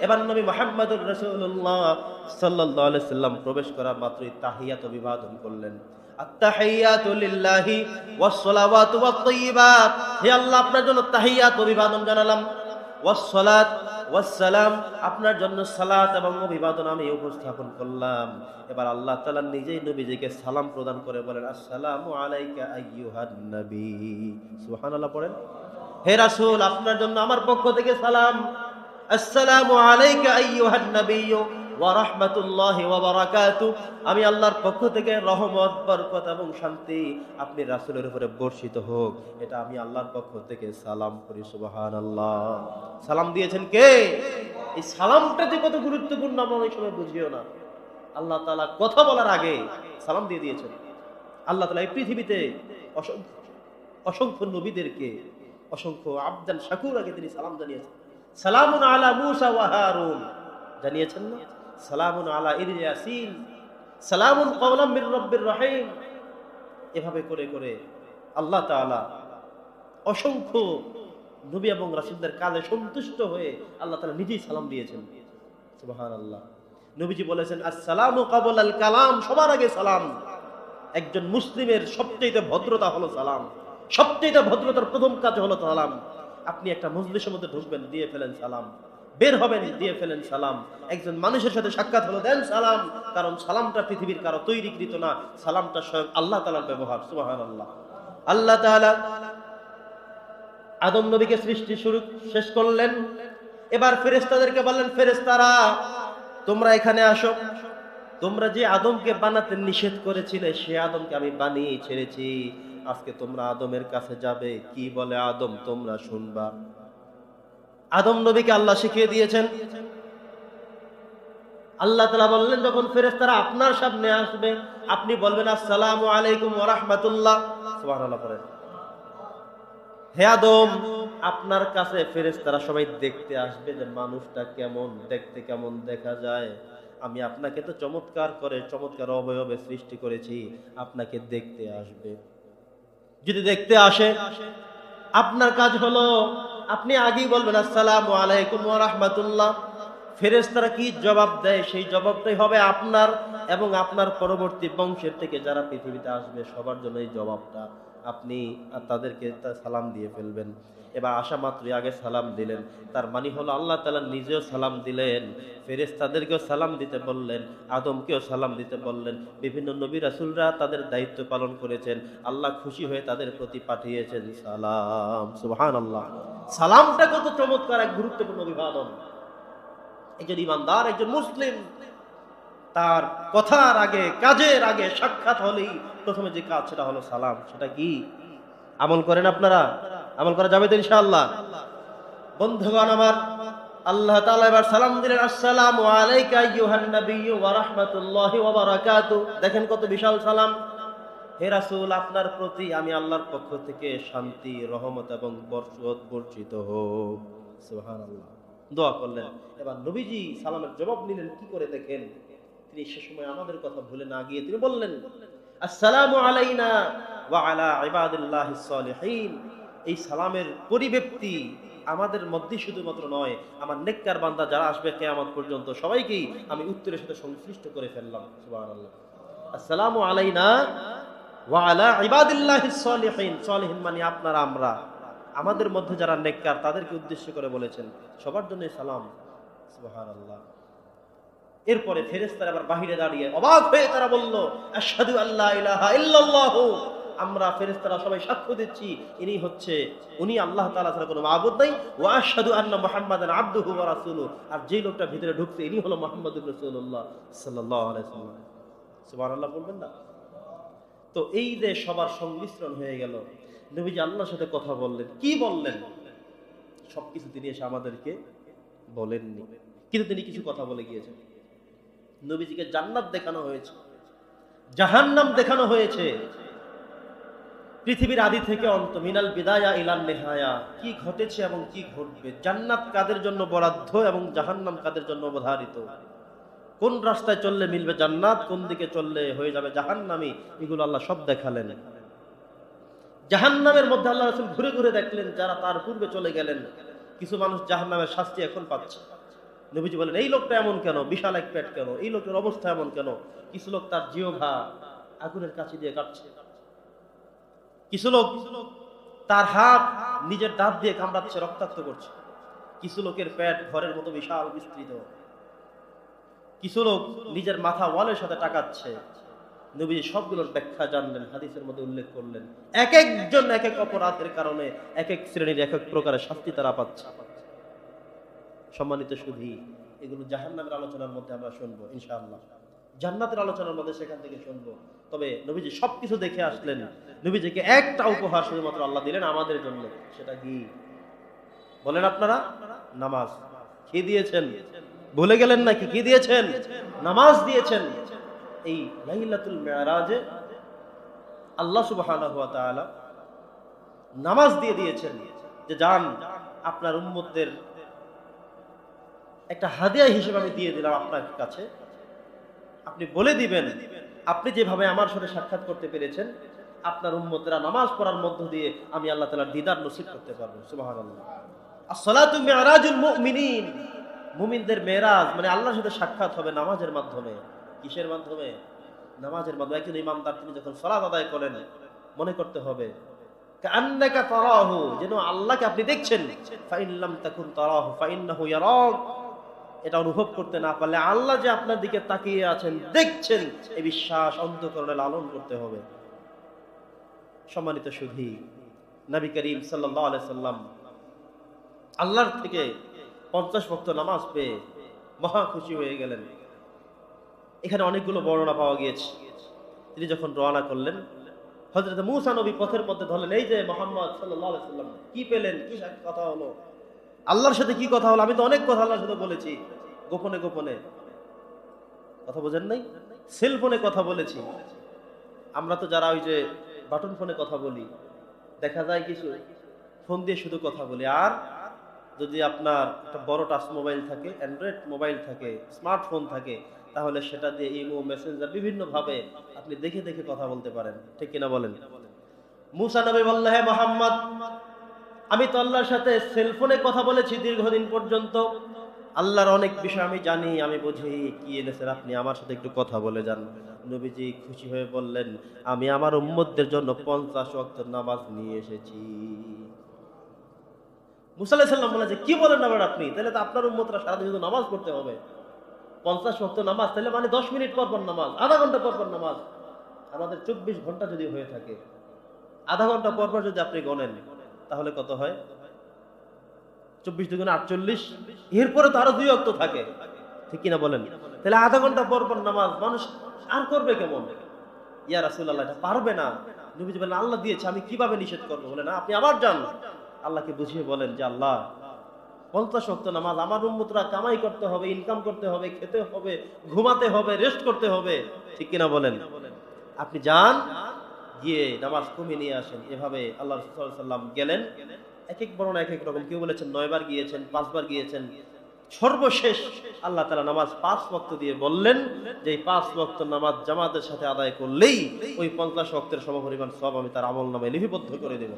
এবার নবী মোহাম্মদুর রসুল্লাহ সাল্লাহ সাল্লাম প্রবেশ করা মাত্রই তাহিয়াত অভিবাদন করলেন। হে আল্লাহ, আপনার জন্য তাহিয়াত অভিবাদন জানালাম। ওয়াসসালাত, ওয়াসসালাম, আপনার জন্য সালাত এবং অভিবাদন আমি উপস্থাপন করলাম। এবার আল্লাহ তাআলা নিজেই নবীজিকে সালাম প্রদান করে বলেন, আসসালামু আলাইকা আইয়ুহান নবী। সুবহানাল্লাহ পড়েন। হে রাসূল, আপনার জন্য আমার পক্ষ থেকে সালাম। আমি আল্লাহর পক্ষ থেকে রহমত, বরকত এবং শান্তি আপনি রাসূলের উপরে বর্ষিত হোক, এটা আমি আল্লাহর পক্ষ থেকে সালাম করি, সুবহানাল্লাহ। সালাম দিয়েছেন কে? এই সালামটা যে কত গুরুত্বপূর্ণ আমরা অনেক সময় বুঝিও না। আল্লাহ তাআলা কথা বলার আগে সালাম দিয়ে দিয়েছেন। আল্লাহ তাআলা এই পৃথিবীতে অসংখ্য অসংখ্য নবীদেরকে, অসংখ্য আবদান শাকুর আগে তিনি সালাম জানিয়েছেন। সালামুন আলা মুসা ওয়া হারুন। জানিয়েছেন না? সালামুন আলা ইলিয়াসিন সালামুন কওলাম মির রহিম। এভাবে করে করে আল্লাহ তাআলা অসংখ্য নবী এবং রাসূলদের কাজে সন্তুষ্ট হয়ে আল্লাহ তাআলা নিজেই সালাম দিয়েছেন। সুবহানাল্লাহ। নবীজি বলেছেন, আসসালামু কাবলাল কালাম সবার আগে সালাম। একজন মুসলিমের সবচেয়ে ভদ্রতা হলো সালাম। সবচেয়ে ভদ্রতার প্রথম কাজ হলো সালাম। আপনি একটা মজলিসের মধ্যে ঢুকবেন, দিয়ে ফেলেন সালাম। বের হবেন, দিয়ে ফেলেন সালাম। একজন মানুষের সাথে সাক্ষাৎ হলো, দেন সালাম। কারণ সালামটা পৃথিবীর কারও তৈরিকৃত না, সালামটা স্বয়ং আল্লাহ তালার ব্যবহার সুবাহান আল্লাহ আল্লাহ তাআলা আদম নবীকে সৃষ্টি শুরু শেষ করলেন। এবার ফেরেশতাদেরকে বললেন, ফেরেশতারা, তোমরা এখানে আসো। তোমরা যে আদমকে বানাতে নিষেধ করেছিলে, সে আদমকে আমি বানিয়ে ছেড়েছি। আজকে তোমরা আদমের কাছে যাবে? কি বলে আদম? তোমরা শুনবা। আদম নবীকে আল্লাহ শিখিয়ে দিয়েছেন। আল্লাহ তালা বললেন, যখন ফেরেশতারা আপনার সামনে আসবে, আপনি বলবেন, আসসালামু আলাইকুম ওয়া রাহমাতুল্লাহ। হে আদম, আপনার কাছে ফেরেশতারা সবাই দেখতে আসবে যে মানুষটা কেমন, দেখতে কেমন দেখা যায়। আমি আপনাকে তো চমৎকার করে, চমৎকার অবয়বে সৃষ্টি করেছি। আপনাকে দেখতে আসবে। যদি দেখতে আসে, আপনার কাজ হলো, আপনি আগেই বলবেন, আসসালাম আলাইকুম রহমতুল্লাহ। ফেরেস্তারা কি জবাব দেয়? সেই জবাবটাই হবে আপনার এবং আপনার পরবর্তী বংশের থেকে যারা পৃথিবীতে আসবে, সবার জন্য এই জবাবটা। আপনি তাদেরকে সালাম দিয়ে ফেলবেন। এবার আসা মাত্রই আগে সালাম দিলেন। তার মানে হলো আল্লাহ তালা নিজেও সালাম দিলেন ফেরেস তাদেরকেও সালাম দিতে বললেন, আদমকেও সালাম দিতে বললেন। বিভিন্ন নবী রাসুলরা তাদের দায়িত্ব পালন করেছেন। আল্লাহ খুশি হয়ে তাদের প্রতি পাঠিয়েছেন সালাম। সুবহান আল্লাহ সালামটা কত চমৎকার, এক গুরুত্বপূর্ণ অভিবাদন। একজন ইমানদার, একজন মুসলিম। তার কথার আগে, কাজের আগে সাক্ষাৎ হলেই প্রথমে যে কাজ সেটা হলো সালাম। সেটা কি? আমল করেন আপনারা? আমল করা যাবে তো ইনশাআল্লাহ। বন্ধুগণ আমার, আল্লাহ তাআলা এবার সালাম দিলেন, আসসালামু আলাইকা আইয়ুহান নাবিয়্যু দেখেন কত বিশাল সালাম। হে রাসূল, আপনার প্রতি আমি আল্লাহর পক্ষ থেকে শান্তি, রহমত এবং বরকত বর্ষিত হোক। সুবহানাল্লাহ। দোয়া করলেন। এবার নবীজি সালামের জবাব নিলেন, কি করে দেখেন? তিনি সে সময় আমাদের কথা ভুলে না গিয়ে তিনি বললেন, আসসালামু আলাইনা ওয়া আলা ইবাদিল্লাহিস সালিহিন এই সালামের পরিব্যক্তি আমাদের মধ্যে শুধুমাত্র নয়, আমার নেককার বান্দা যারা আসবে কেয়ামত পর্যন্ত সবাইকেই আমি উত্তরের সাথে সংশ্লিষ্ট করে ফেললাম, সুবহানাল্লাহ। আসসালামু আলাইনা ওয়া আলা ইবাদিল্লাহিস সালিহিন সালিহিন মানে আপনারা, আমরা। আমাদের মধ্যে যারা নেককার, তাদেরকে উদ্দেশ্য করে বলেছেন, সবার জন্য সালাম, সুবহানাল্লাহ। এরপরে ফেরেশতারা আবার বাহিরে দাঁড়িয়ে অবাক হয়ে তারা বলল, আশহাদু আল্লা ইলাহা ইল্লাল্লাহ। আমরা ফেরেশতারা সবাই সাক্ষ্য দিচ্ছি, ইনি হচ্ছে, উনি আল্লাহ তাআলা ছাড়া কোনো মাবুদ নাই। ওয়া আশহাদু আন্না মুহাম্মাদান আবদুহু ওয়া রাসূলুহু। আর যেই লোকটা ভিতরে ঢুকছে, ইনি হলো আলাইহি সাল্লাম সুবহানাল্লাহ বলবেন না? তো এই যে সবার সংমিশ্রণ হয়ে গেল, নবীজি আল্লাহর সাথে কথা বললেন। কি বললেন? সবকিছু তিনি এসে আমাদেরকে বলেননি। কিন্তু তিনি কিছু কথা বলে গিয়েছেন। নবীজিকে জান্নাত দেখানো হয়েছে, জাহান্নাম দেখানো হয়েছে। পৃথিবীর আদি থেকে অন্ত মিনাল বিদায়া ইলান নেহায়া, কি ঘটেছে এবং কি ঘটবে? জান্নাত কাদের জন্য বরাদ্দ এবং জাহান্নাম কাদের জন্য অবধারিত? কোন রাস্তায় চললে মিলবে জান্নাত, কোন দিকে চললে হয়ে যাবে জাহান্নামি? এগুলো আল্লাহ সব দেখালেন। জাহান্নামের মধ্যে আল্লাহ রাসূল ঘুরে ঘুরে দেখলেন যারা তার পূর্বে চলে গেলেন। কিছু মানুষ জাহান্নামের শাস্তি এখন পাচ্ছে। নবীজি বলেন, এই লোকটা এমন কেন? বিশাল এক পেট কেন? এই লোকের অবস্থা এমন কেন? কিছু লোক তার জিওভা আগুনের কাছে দিয়ে কাটছে কিছু লোক তার হাত নিজের দাঁত দিয়ে কামড়াচ্ছে, রক্তাক্ত করছে। কিছু লোকের পেট ঘরের মতো বিশাল বিস্তৃত। কিছু লোক নিজের মাথা ওয়ালের সাথে টাকাচ্ছে। নবীজি সবগুলোর ব্যাখ্যা জানলেন, হাদিসের মধ্যে উল্লেখ করলেন। এক একজন এক এক অপরাধের কারণে এক এক শ্রেণির এক এক প্রকারের শাস্তি তারা পাচ্ছে। সম্মানিত সুধী, এগুলো জাহান্নামের আলোচনার মধ্যে আমরা শুনব, ইনশাআল্লাহ। জান্নাতের আলোচনার মধ্যে সেখান থেকে শুনব। তবে নবীজি সবকিছু দেখে আসলেন। নবীজিকে একটা উপহার শুধুমাত্র আল্লাহ দিলেন আমাদের জন্য, সেটা কি? বলেন আপনারা, নামাজ। কি দিয়েছেন? ভুলে গেলেন নাকি? কি দিয়েছেন? নামাজ দিয়েছেন। এই লাইলাতুল মেয়ারাজে আল্লাহ তাআলা নামাজ দিয়ে দিয়েছেন যে যান আপনার উম্মতদের একটা হাদিয়া হিসেবে আমি দিয়ে দিলাম আপনার কাছে। আপনি বলে দিবেন, আপনি যেভাবে আমার সাথে সাক্ষাৎ করতে পেরেছেন, আপনার উম্মতেরা নামাজ পড়ার মধ্য দিয়ে আমি আল্লাহ তাআলার দিদার নসিব করতে পারব। মুমিনদের মেরাজ মানে আল্লাহর সাথে সাক্ষাৎ হবে নামাজের মাধ্যমে। কিসের মাধ্যমে? নামাজের মাধ্যমে। একজন ইমামদার, তিনি যখন সালাত আদায় করেন, মনে করতে হবে যেন আল্লাহকে আপনি দেখছেন। ফাইন লাম তাকুন তারাহু ফাইন্নাহু ইয়ারাক এটা অনুভব করতে না পারলে আল্লাহ যে আপনার দিকে তাকিয়ে আছেন, দেখছেন, এই বিশ্বাস অন্তকরণে লালন করতে হবে। সম্মানিত সুধী, নবী করিম আলাইহি সাল্লাম আল্লাহর থেকে পঞ্চাশ ভক্ত নামাজ পেয়ে মহা খুশি হয়ে গেলেন। এখানে অনেকগুলো বর্ণনা পাওয়া গিয়েছে। তিনি যখন রওনা করলেন হজরত মুসা নবী পথের পথে ধরলেন, এই যে মোহাম্মদ আলাইহি সাল্লাম, কি পেলেন? কি কথা হলো? আল্লাহর সাথে কি কথা হলো? আমি তো অনেক কথা আল্লাহর সাথে বলেছি। গোপনে গোপনে। কথা বোঝেন নাই? সেল ফোনে কথা বলেছি। আমরা তো যারা ওই যে বাটন ফোনে কথা বলি, দেখা যায় কিছু ফোন দিয়ে শুধু কথা বলি। আর যদি আপনার একটা বড় টাচ মোবাইল থাকে অ্যান্ড্রয়েড মোবাইল থাকে স্মার্টফোন থাকে, তাহলে সেটা দিয়ে ইমো মেসেঞ্জার বিভিন্ন ভাবে আপনি দেখে দেখে কথা বলতে পারেন। ঠিক কিনা বলেন? মুসা নবী বলল মোহাম্মদ আমি তো আল্লাহর সাথে সেলফোনে কথা বলেছি দীর্ঘদিন পর্যন্ত। আল্লাহর অনেক বিষয় আমি জানি, আমি বুঝি, কি এনেছেন আপনি? আমার সাথে একটু কথা বলে যান। নবীজি খুশি হয়ে বললেন, আমি আমার উম্মতদের জন্য পঞ্চাশ ওয়াক্ত নামাজ নিয়ে এসেছি। মুসাল্লাহ সাল্লাম বলে যে কি বলেন আবার আপনি? তাহলে তো আপনার উম্মতরা সারাদিন শুধু নামাজ পড়তে হবে। পঞ্চাশ ওয়াক্ত নামাজ, তাহলে মানে দশ মিনিট পর পর নামাজ, আধা ঘণ্টা পর পর নামাজ। আমাদের চব্বিশ ঘণ্টা যদি হয়ে থাকে, আধা ঘণ্টা পর পর যদি আপনি গণেন তাহলে কত হয়? চব্বিশ দুগুণে আটচল্লিশ। এরপরে তো আরও দুই অক্ত থাকে। ঠিক কিনা বলেন? তাহলে আধা ঘণ্টা পর পর নামাজ মানুষ আর করবে কেমন? ইয়া রাসুল্লাহ এটা পারবে না। নবীজি বলেন, আল্লাহ দিয়েছে, আমি কীভাবে নিষেধ করব? বলে না আপনি আবার যান। আল্লাহকে বুঝিয়ে বলেন যে, আল্লাহ, পঞ্চাশ শক্ত নামাজ আমার উন্মতরা কামাই করতে হবে ইনকাম করতে হবে, খেতে হবে, ঘুমাতে হবে রেস্ট করতে হবে। ঠিক কিনা বলেন? আপনি যান গিয়ে নামাজ কমিয়ে নিয়ে আসেন। এভাবে আল্লাহ সাল্লাম গেলেন। এক এক বর্ণনা এক এক রকম। কেউ বলেছেন নয়বার গিয়েছেন, পাঁচবার গিয়েছেন। সর্বশেষ আল্লাহ তালা নামাজ পাঁচ বক্ত দিয়ে বললেন যে, এই পাঁচ বক্ত নামাজ জামাতের সাথে আদায় করলেই ওই পঞ্চাশ বক্তের সমপরিমাণ সব আমি তার আমল নামে লিপিবদ্ধ করে দেব।